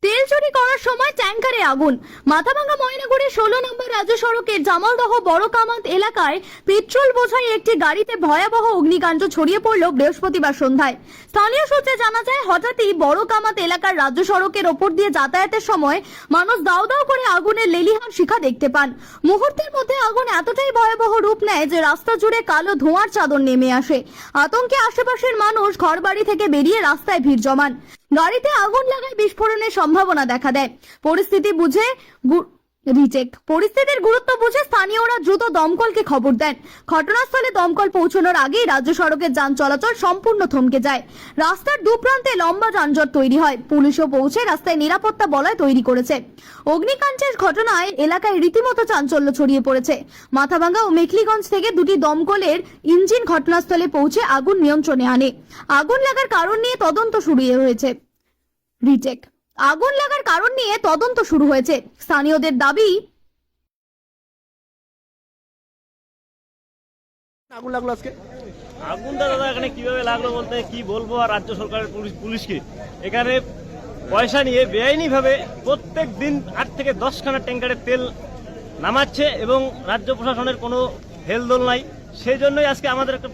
te চুরি করার সময় ট্যাঙ্কারে আগুন। মাথাভাঙ্গা ময়নাগুড়ি ষোলো নম্বর রাজ্য সড়কের জামালদহ বড় কামাত এলাকায় পেট্রোল বোঝাই একটি গাড়িতে ভয়াবহ অগ্নিকাণ্ড ছড়িয়ে পড়ল বৃহস্পতিবার সন্ধ্যায়। স্থানীয় সূত্রে জানা যায়, হঠাৎই বড় কামাত এলাকার রাজ্য সড়কের ওপর দিয়ে যাতায়াতের সময় মানুষ দাউ দাউ করে আগুনের লেলিহান শিখা দেখতে পান। মুহূর্তের মধ্যে আগুন এতটাই ভয়াবহ রূপ নেয় যে রাস্তা জুড়ে কালো ধোঁয়ার চাদর নেমে আসে। আতঙ্কে আশেপাশের মানুষ ঘরবাড়ি থেকে বেরিয়ে রাস্তায় ভিড় জমান। গাড়িতে আগুন লাগায় বিস্ফোরণের সম্ভাবনা দেখা দেয়। পরিস্থিতি বুঝে রিচেক পরিস্থিতির গুরুত্ব বুঝে স্থানীয়রা দ্রুত দমকলকে খবর দেন। ঘটনাস্থলে দমকল পৌঁছানোর আগেই রাজ্য সড়কের যান চলাচল সম্পূর্ণ থমকে যায়। রাস্তার দুপ্রান্তে লম্বা যানজট তৈরি হয়। পুলিশও পৌঁছে রাস্তায় নিরাপত্তা বলয় তৈরি করেছে। অগ্নিকাণ্ডের ঘটনায় এলাকায় রীতিমতো চাঞ্চল্য ছড়িয়ে পড়েছে। মাথাভাঙ্গা ও মেখলিগঞ্জ থেকে দুটি দমকলের ইঞ্জিন ঘটনাস্থলে পৌঁছে আগুন নিয়ন্ত্রণে আনে। আগুন লাগার কারণ নিয়ে তদন্ত শুরু হয়েছে। রিটেক আগুন লাগার কারণ নিয়ে তদন্ত শুরু হয়েছে। স্থানীয়দের দাবি আগুন লাগল আজকে? আগুনটা দাদা এখানে কীভাবে লাগল বলতে কি বলব? আর রাজ্য সরকারের পুলিশ পুলিশকে। এখানে পয়সা নিয়ে বেআইনি ভাবে প্রত্যেক দিন আট থেকে দশখানা ট্যাঙ্কারের তেল নামাচ্ছে এবং রাজ্য প্রশাসনের কোনো হেলদোল নাই। সেই জন্যই আজকে আমাদের একটা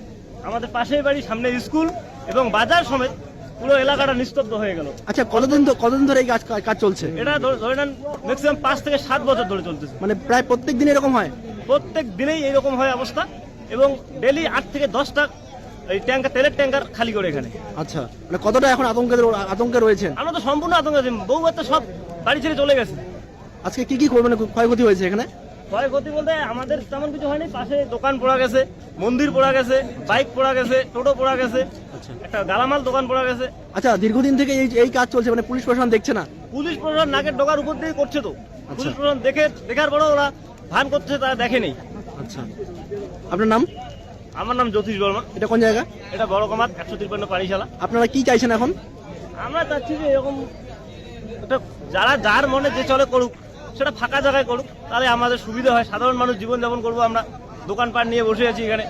আমাদের পাশের বাড়ি সামনে স্কুল এবং বাজার সমেত পুরো এলাকাটা নিস্তব্ধ হয়ে গেল। আচ্ছা কতদিন কতদিন ধরে এই কাজ কাজ চলছে? এটা ধরে নেন ম্যাক্সিমাম পাঁচ থেকে সাত বছর ধরে চলতেছে। মানে প্রায় প্রত্যেক দিন এরকম হয়? প্রত্যেক দিনেই এইরকম হয় অবস্থা এবং ডেলি আট থেকে দশটা এই ট্যাঙ্কার তেলের ট্যাঙ্কার খালি করে এখানে। আচ্ছা মানে কতটা এখন আতঙ্কে রো- আতঙ্কে রয়েছেন আমরা তো সম্পূর্ণ আতঙ্ক আছি বউ সব বাড়ি ছেড়ে চলে গেছে। আজকে কি কি করবেন ক্ষয়ক্ষতি হয়েছে এখানে? ক্ষয়ক্ষতি বলতে আমাদের তেমন কিছু হয়নি। পাশে দোকান পড়া গেছে মন্দির পড়া গেছে বাইক পড়া গেছে টোটো পড়া গেছে আচ্ছা। একটা গালামাল দোকান পড়া গেছে। আচ্ছা দীর্ঘদিন থেকে এই এই কাজ চলছে মানে পুলিশ প্রশাসন দেখছে না? পুলিশ প্রশাসন নাকের ডোকার উপর দিয়ে করছে তো। আচ্ছা। পুলিশ প্রশাসন দেখে দেখার পরেও ওরা ভান করছে তারা দেখেনি। আচ্ছা। আপনার নাম? আমার নাম জ্যোতিষ বর্মা। এটা কোন জায়গা? এটা বড় কমাত একশো তিপ্পান্ন পাড়িশালা। আপনারা কি চাইছেন এখন? আমরা চাচ্ছি যে এরকম একটা যারা যার মনে যে চলে করুক। সেটা ফাঁকা জায়গায় করুক, তাহলে আমাদের সুবিধা হয়। সাধারণ মানুষ জীবনযাপন করব আমরা। দোকানপাট নিয়ে বসে আছি এখানে।